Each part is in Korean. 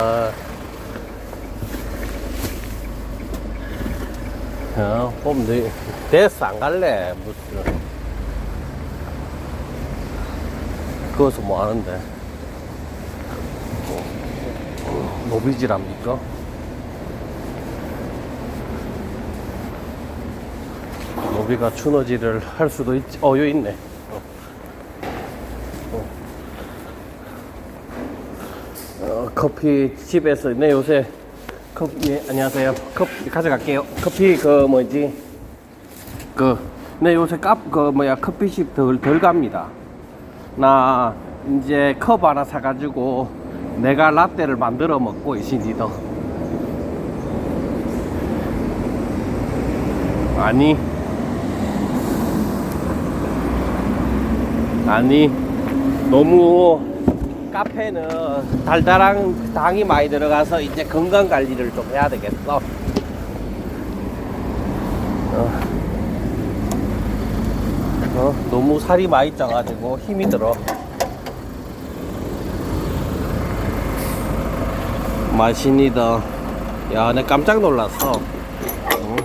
아. 야, 홈, 너, 됐어, 안 갈래, 무슨. 그것서 뭐 하는데? 뭐, 노비질합니까? 노비가 추노질을 할 수도 있지. 어, 여기 있네. 커피 집에서 네 요새 커피 예, 안녕하세요. 커피 가져갈게요. 커피 그 뭐지? 그네 요새 값그 뭐야 커피집 덜, 덜 갑니다. 나 이제 컵 하나 사가지고 내가 라떼를 만들어 먹고 있습니다. 아니. 아니. 너무 카페는 달달한 당이 많이 들어가서 이제 건강 관리를 좀 해야 되겠어. 어. 어, 너무 살이 많이 쪄가지고 힘이 들어. 맛있니다. 야, 내 깜짝 놀랐어. 어.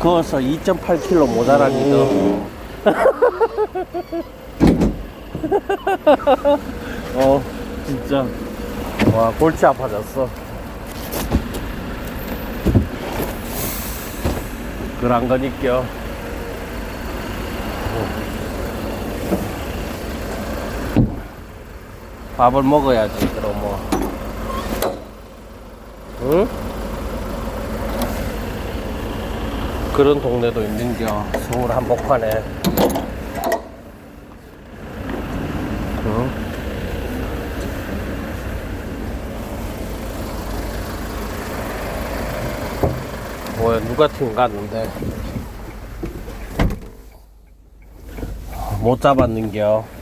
그어서 2.8kg 모자랍니다. 어 진짜. 와 골치 아파졌어. 그런 거니까 밥을 먹어야지 그럼 뭐. 응? 그런 동네도 있는겨. 서울 한복판에 어? 뭐야 누가 팀 갔는데 못 잡았는겨